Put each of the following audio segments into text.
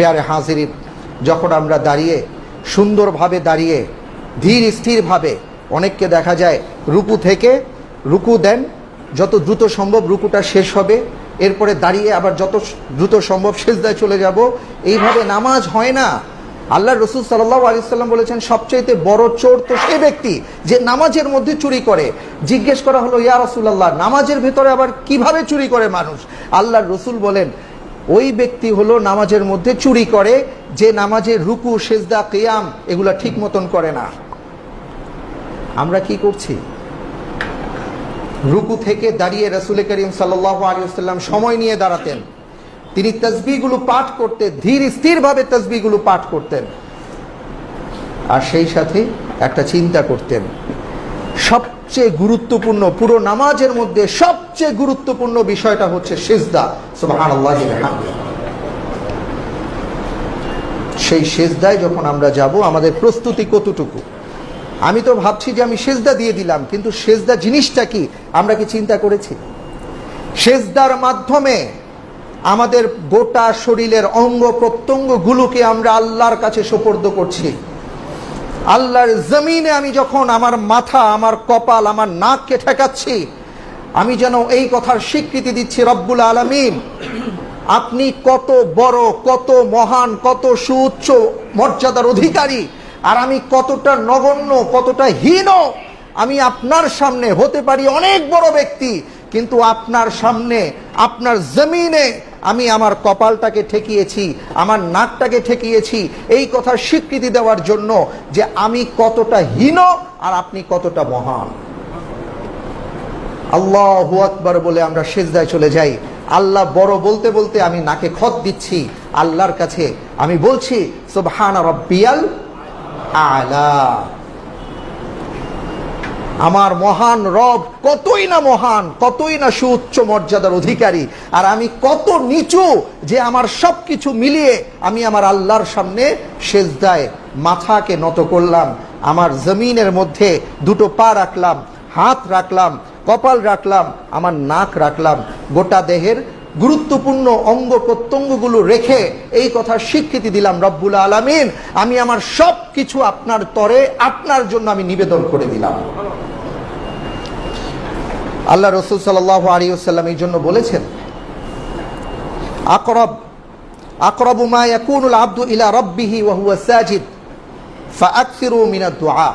পেয়ারে হাজিরিন যখন আমরা দাঁড়িয়ে, সুন্দরভাবে দাঁড়িয়ে, ধীর স্থিরভাবে, অনেককে দেখা যায়, রুকু থেকে রুকু দেন, যত দ্রুত সম্ভব রুকুটা শেষ হবে, এরপরে দাঁড়িয়ে আবার যত দ্রুত সম্ভব শেষদায় চলে যাব, এইভাবে নামাজ হয় না। আল্লাহ রসুল সাল্লাহ আলি সাল্লাম বলেছেন, সবচাইতে বড় চোর তো সে ব্যক্তি যে নামাজের মধ্যে চুরি করে। জিজ্ঞেস করা হলো, ইয়া রসুল্লাহ নামাজের ভেতরে আবার কীভাবে চুরি করে মানুষ? আল্লাহ রসুল বলেন ওই ব্যক্তি হলো নামাজের মধ্যে চুরি করে, যে নামাজের রুকু, সেজদা, কেয়াম এগুলা ঠিক মতন করে না। আমরা কি করছি? রুকু থেকে দাঁড়িয়ে রসুল করিম সাল্লাহ আলিয়াল্লাম সময় নিয়ে দাঁড়াতেন। তিনি তসবিগুলো পাঠ করতেন, ধীর স্থিরভাবে তসবিগুলো পাঠ করতেন। আর সেই সাথে একটা চিন্তা করতেন সবচেয়ে গুরুত্বপূর্ণ, পুরো নামাজের মধ্যে সবচেয়ে গুরুত্বপূর্ণ বিষয়টা হচ্ছে সেজদা। সেই সেজদায় যখন আমরা যাব, আমাদের প্রস্তুতি কতটুকু? আমি তো ভাবছি যে আমি সেজদা দিয়ে দিলাম, কিন্তু সেজদা জিনিসটা কি? আমরা কি চিন্তা করেছি? সেজদার মাধ্যমে আমাদের গোটা শরীরের অঙ্গ প্রত্যঙ্গগুলোকে আমরা আল্লাহর কাছে সোপর্দ করছি। আল্লাহর জমিনে আমি যখন আমার মাথা, আমার কপাল, আমার নাককে ঠেকাচ্ছি, আমি যেন এই কথার স্বীকৃতি দিচ্ছি রব্বুল আলমিন। আপনি কত বড়, কত মহান, কত সুউচ্চ মর্যাদার অধিকারী, আর আমি কতটা নগণ্য, কতটা হীন, আমি আপনার সামনে হতে পারি অনেক বড় ব্যক্তি, কিন্তু আপনার সামনে, আপনার জমিনে আমি আমার কপালটাকে ঠেকিয়েছি, আমার নাকটাকে ঠেকিয়েছি, এই কথার স্বীকৃতি দেওয়ার জন্য যে আমি কতটা হীন আর আপনি কতটা মহান। আল্লাহ আকবর বলে আমরা সেজদায় চলে যাই। আল্লাহ বড় বলতে বলতে আমি নাকে খত দিচ্ছি, আল্লাহর কাছে আমি বলছি, সুবহান রব্বিয়াল আলা। আমার মহান রব কতই না মহান, কতই না সুউচ্চ মর্যাদার অধিকারী, আর আমি কত নিচু যে আমার সব কিছু মিলিয়ে আমি আমার আল্লাহর সামনে সেজদায় মাথাকে নত করলাম, আমার জমিনের মধ্যে দুটো পা রাখলাম, হাত রাখলাম, কপাল রাখলাম, আমার নাক রাখলাম, গোটা দেহের গুরুত্বপূর্ণ অঙ্গ প্রত্যঙ্গগুলো রেখে এই কথা স্বীকৃতি দিলাম রব্বুল আলমিন। আমি আমার সব কিছু আপনার তরে, আপনার জন্য আমি নিবেদন করে দিলাম। আল্লাহ রসুল সাল্লাহ আলিউসাল্লাম এই জন্য বলেছেন, আকরব, আকরবু মা ইয়াকুনুল আব্দু ইলা রব্বিহি ওয়া হুয়া সাজিদ, ফাআকসিরু মিনাদ দুআ।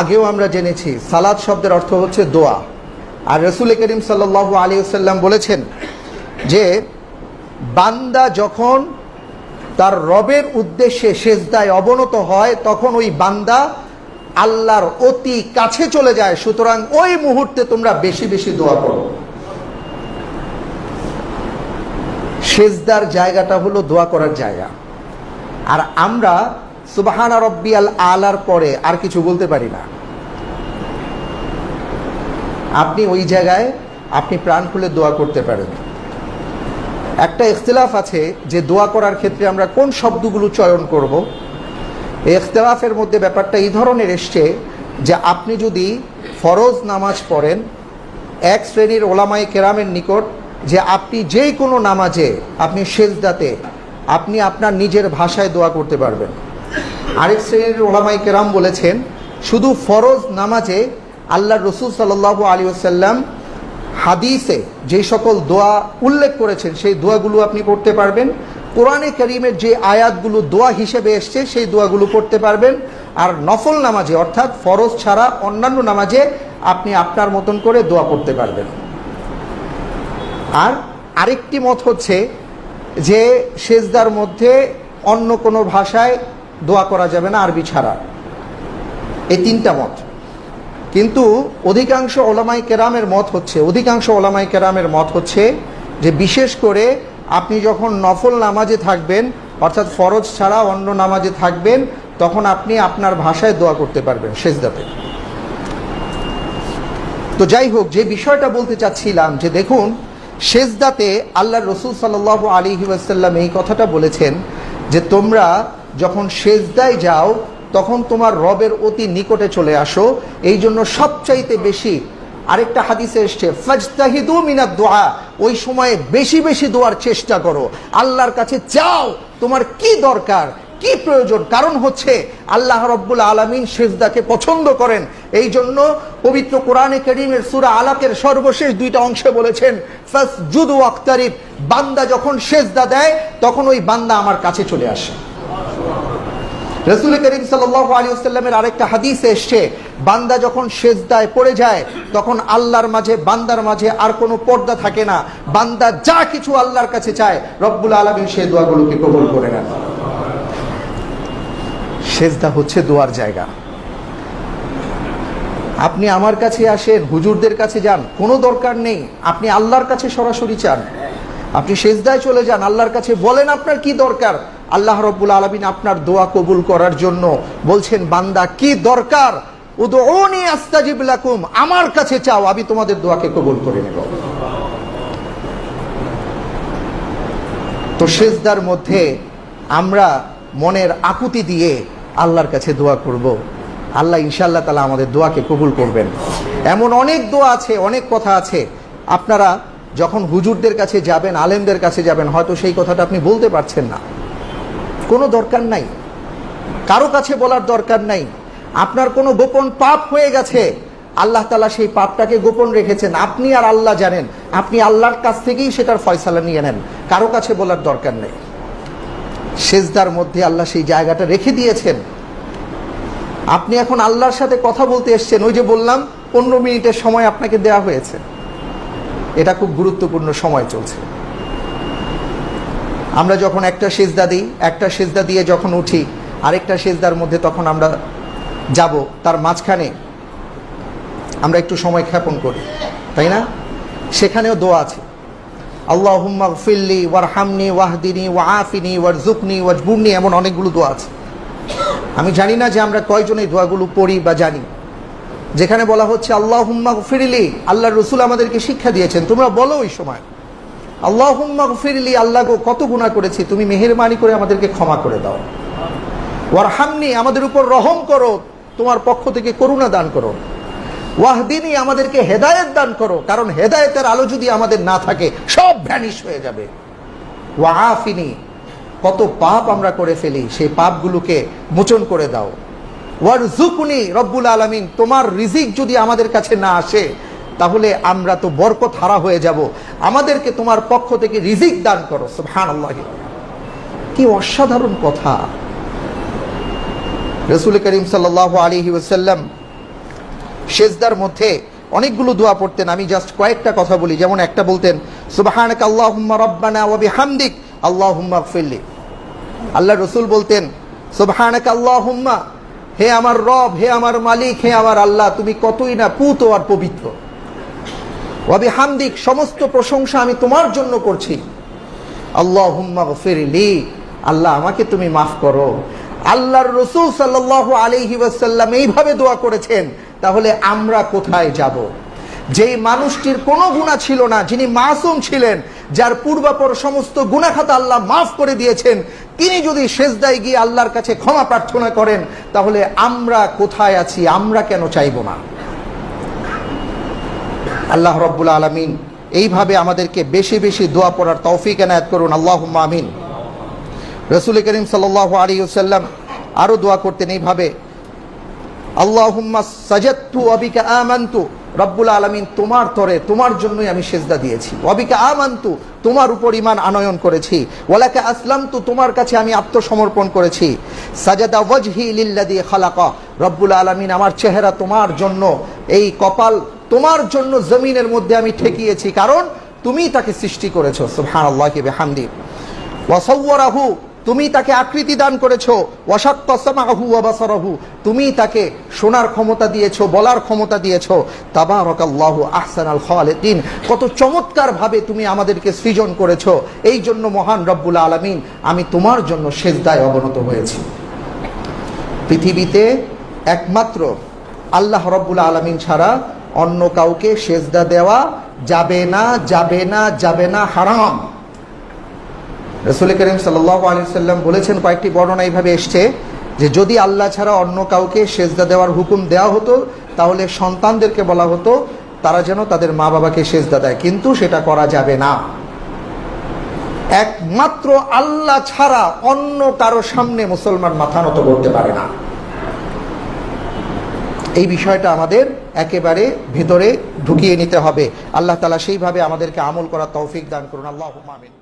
আগেও আমরা জেনেছি, সালাদ শব্দের অর্থ হচ্ছে দোয়া। আর রসুল করিম সাল্লাহ আলী সাল্লাম বলেছেন যে, বান্দা যখন তার রবের উদ্দেশ্যে সেজদায় অবনত হয়, তখন ওই বান্দা আল্লাহর অতি কাছে চলে যায়, সুতরাং ওই মুহূর্তে তোমরা বেশি বেশি দোয়া করো। সেজদার জায়গাটা হলো দোয়া করার জায়গা। আর আমরা সুবাহানা রব্বি আল আলার পরে আর কিছু বলতে পারি না। আপনি ওই জায়গায় আপনি প্রাণ খুলে দোয়া করতে পারেন। একটা ইখতলাফ আছে যে দোয়া করার ক্ষেত্রে আমরা কোন শব্দগুলো চয়ন করব? এই ইখতলাফের মধ্যে ব্যাপারটা এই ধরনের এসছে যে আপনি যদি ফরজ নামাজ পড়েন, এক শ্রেণির ওলামাই কেরামের নিকট যে আপনি যেই কোনো নামাজে, আপনি সেজদাতে, আপনি আপনার নিজের ভাষায় দোয়া করতে পারবেন। আরেক শ্রেণির ওলামাই কেরাম বলেছেন, শুধু ফরজ নামাজে আল্লাহ রসুল সাল্লাহ আলী আসাল্লাম হাদিসে যে সকল দোয়া উল্লেখ করেছেন, সেই দোয়াগুলো আপনি পড়তে পারবেন। কোরআনে করিমের যে আয়াতগুলো দোয়া হিসেবে এসছে, সেই দোয়াগুলো পড়তে পারবেন। আর নফল নামাজে, অর্থাৎ ফরজ ছাড়া অন্যান্য নামাজে আপনি আপনার মতন করে দোয়া করতে পারবেন। আর আরেকটি মত হচ্ছে যে, সেজদার মধ্যে অন্য কোনো ভাষায় দোয়া করা যাবে না আরবি ছাড়া। এই তিনটা মত। কিন্তু অধিকাংশ ওলামাই কেরামের মত হচ্ছে, অধিকাংশ ওলামাই কেরামের মত হচ্ছে যে, বিশেষ করে আপনি যখন নফল নামাজে থাকবেন, অর্থাৎ ফরজ ছাড়া অন্য নামাজে থাকবেন, তখন আপনি আপনার ভাষায় দোয়া করতে পারবেন সেজদাতে। তো যাই হোক, যে বিষয়টা বলতে চাচ্ছিলাম, যে দেখুন, সেজদাতে আল্লাহ রসুল সাল আলী ওয়াসাল্লাম এই কথাটা বলেছেন যে তোমরা যখন সেজদায় যাও, তখন তোমার রবের অতি নিকটে চলে আসো। এই জন্য সবচাইতে বেশি আরেকটা হাদিসে এসছে, ফাজতাহিদু মিনাদ দোয়া ওই সময়ে বেশি বেশি দোয়ার চেষ্টা করো। আল্লাহর কাছে চাও তোমার কি দরকার, কি প্রয়োজন। কারণ হচ্ছে আল্লাহ রব্বুল আলমিন শেজদাকে পছন্দ করেন। এই জন্য পবিত্র কোরআনে করিমের সুরা আলাকের সর্বশেষ দুইটা অংশে বলেছেন ফার্স্ট জুদু আক্তারিফ বান্দা যখন সেজদা দেয়, তখন ওই বান্দা আমার কাছে চলে আসে। রসুল করিম সাল্লাহ আলী আসাল্লামের আরেকটা হাদিস এসছে বান্দা যখন সেজদায় পড়ে যায়, তখন আল্লাহর মাঝে, বান্দার মাঝে আর কোনো পর্দা থাকে না। বান্দা যা কিছু আল্লাহর কাছে চায়, রব্বুল আলমিন সে দোয়াগুলোকে কবুল করে নেন। সেজদা হচ্ছে দোয়ার জায়গা। আপনি আমার কাছে আসেন হুজুরদের কাছে যান, কোনো দরকার নেই। আপনি আল্লাহর কাছে সরাসরি চান। আপনি সেজদায় চলে যান, আল্লাহর কাছে বলেন আপনার কি দরকার? আল্লাহ রব্বুল আলমিন আপনার দোয়া কবুল করার জন্য বলছেন, বান্দা, কি দরকার? আমার কাছে চাও, আমি তোমাদের দোয়াকে কবুল করে নেব। তো সেজদার মধ্যে আমরা মনের আকুতি দিয়ে আল্লাহর কাছে দোয়া করব। আল্লাহ ইনশাল্লাহ তালা আমাদের দোয়াকে কবুল করবেন। এমন অনেক দোয়া আছে, অনেক কথা আছে। আপনারা যখন হুজুরদের কাছে যাবেন, আলেমদের কাছে যাবেন, হয়তো সেই কথাটা আপনি বলতে পারছেন না। কোনো দরকার নাই। কারও কাছে বলার দরকার নাই। আপনার কোনো গোপন পাপ হয়ে গেছে, আল্লাহ তালা সেই পাপটাকে গোপন রেখেছেন। আপনি আর আল্লাহ জানেন, আপনি আল্লাহর কাছ থেকেই সেটার ফয়সালা নিয়ে নেন। কারও কাছে বলার দরকার নেই। সেজদার মধ্যে আল্লাহ সেই জায়গাটা রেখে দিয়েছেন। আপনি এখন আল্লাহর সাথে কথা বলতে এসছেন, ওই যে বললাম, পনেরো মিনিটের সময় আপনাকে দেয়া হয়েছে। এটা খুব গুরুত্বপূর্ণ সময় চলছে। আমরা যখন একটা সেজদা দিই, একটা সেজদা দিয়ে যখন উঠি, আরেকটা সেজদার মধ্যে তখন আমরা যাব তার মাঝখানে। আমরা একটু সময় ক্ষেপণ করি, তাই না? সেখানেও দোয়া আছে। আল্লাহ ফিল্লি আফিনি ওয়ার জুকনি ওয়াজবুরনি, এমন অনেকগুলো দোয়া আছে। আমি জানি না যে আমরা কয়জন এই দোয়াগুলো পড়ি বা জানি। যেখানে বলা হচ্ছে আল্লাহ হুম্মা ফিরিলি আল্লাহ রসুল আমাদেরকে শিক্ষা দিয়েছেন, তোমরা বলো ওই সময়। আল্লাহ হুম্মা ফিরিলি আল্লাহ গো, কত গুণা করেছি, তুমি মেহেরবানি করে আমাদেরকে ক্ষমা করে দাও। ওয়ার হামনি আমাদের উপর রহম করো তোমার পক্ষ থেকে করুণা দান করো। ওয়াহদিনী আমাদেরকে হেদায়েত দান করো, কারণ হেদায়েতের আলো যদি আমাদের না থাকে, সব ভ্যানিশ হয়ে যাবে। ওয়াফিনী কত পাপ আমরা করে ফেলি, সেই পাপগুলোকে মোচন করে দাও। ওয়ার জুকুনি রব্বুল আলমিন, তোমার রিজিক যদি আমাদের কাছে না আসে, তাহলে আমরা তো বরকত হারা হয়ে যাব। আমাদেরকে তোমার পক্ষ থেকে রিজিক দান করো সুবহান কি অসাধারণ কথা। রসুল করিম সাল্লাহ আলী ওসাল্লাম সেজদার মধ্যে অনেকগুলো দোয়া পড়তেন। আমি জাস্ট কয়েকটা কথা বলি। যেমন একটা বলতেন, সুবাহানক আল্লাহুম্মা রব্বানা ওয়া বিহামদিক আল্লাহুম্মা ফিল্লি আল্লাহ রসুল বলতেন, সুবাহানক আল্লাহুম্মা, হে আমার রব, হে আমার মালিক, হে আমার আল্লাহ, তুমি কতই না পুত আর পবিত্র। ওয়াবি হামদিক সমস্ত প্রশংসা আমি তোমার জন্য করছি। আল্লাহ হুম্মা ফিরলি আল্লাহ, আমাকে তুমি মাফ করো। আল্লাহর রসুল সাল্লাহ আলহি ওয়াসাল্লাম এইভাবে দোয়া করেছেন, তাহলে আমরা কোথায় যাব? যেই মানুষটির কোনো গুণা ছিল না, যিনি মাসুম ছিলেন, যার পূর্বাপর সমস্ত গুণাখাতা আল্লাহ মাফ করে দিয়েছেন, তিনি যদি শেষদায় গিয়ে আল্লাহর কাছে ক্ষমা প্রার্থনা করেন, তাহলে আমরা কোথায় আছি, আমরা কেন চাইব না? আল্লাহ রব্বুল আলমিন এইভাবে আমাদেরকে বেশি বেশি দোয়া পড়ার তৌফিক এনায়ত করুন আল্লাহ আমিন। রসুল করিম সাল আলী সাল্লাম আরও দোয়া করতেন এইভাবে, আল্লাহুম্মা সাজাত্তু অবিকা আমান্তু, রব্বুল আলমিন তোমার তরে, তোমার জন্যই আমি সেজদা দিয়েছি। অবিকা আমান্তু, তোমার উপর ইমান আনয়ন করেছি। ওয়ালাকে আসলাম তু তোমার কাছে আমি আত্মসমর্পণ করেছি। সাজাদা ওয়াজহি লিল্লাদি খালাকা, রব্বুল আলমিন আমার চেহারা তোমার জন্য, এই কপাল তোমার জন্য জমিনের মধ্যে আমি ঠেকিয়েছি। কারণ তুমি তাকে সৃষ্টি করেছ। সুবহান আল্লাহ হামদি ওয়াসওয়ারাহু তুমি তাকে আকৃতি দান করেছ। ওয়াবাসারাহু তুমি তাকে শোনার ক্ষমতা দিয়েছ, বলার ক্ষমতা দিয়েছ। তাবারাকাল্লাহু আহসানাল খালিকিন। কত চমৎকার ভাবে তুমি আমাদেরকে সৃজন করেছ। এই জন্য মহান রব্বুল আলামিন, আমি তোমার জন্য সেজদায় অবনত হয়েছি। পৃথিবীতে একমাত্র আল্লাহ রব্বুল আলামিন ছাড়া অন্য কাউকে সেজদা দেওয়া যাবে না যাবে না যাবে না, হারাম। রসুল করিম সাল্লাহ আলি সাল্লাম বলেছেন, কয়েকটি বর্ণনা এইভাবে এসছে যে যদি আল্লাহ ছাড়া অন্য কাউকে সেজদা দেওয়ার হুকুম দেওয়া হতো, তাহলে সন্তানদেরকে বলা হতো, তারা যেন তাদের মা বাবাকে সেজদা দেয়। কিন্তু সেটা করা যাবে না। একমাত্র আল্লাহ ছাড়া অন্য কারও সামনে মুসলমান মাথা নত করতে পারে না। এই বিষয়টা আমাদের একেবারে ভেতরে ঢুকিয়ে নিতে হবে। আল্লাহ তালা সেইভাবে আমাদেরকে আমল করার তৌফিক দান করুন। আল্লাহ আমিন।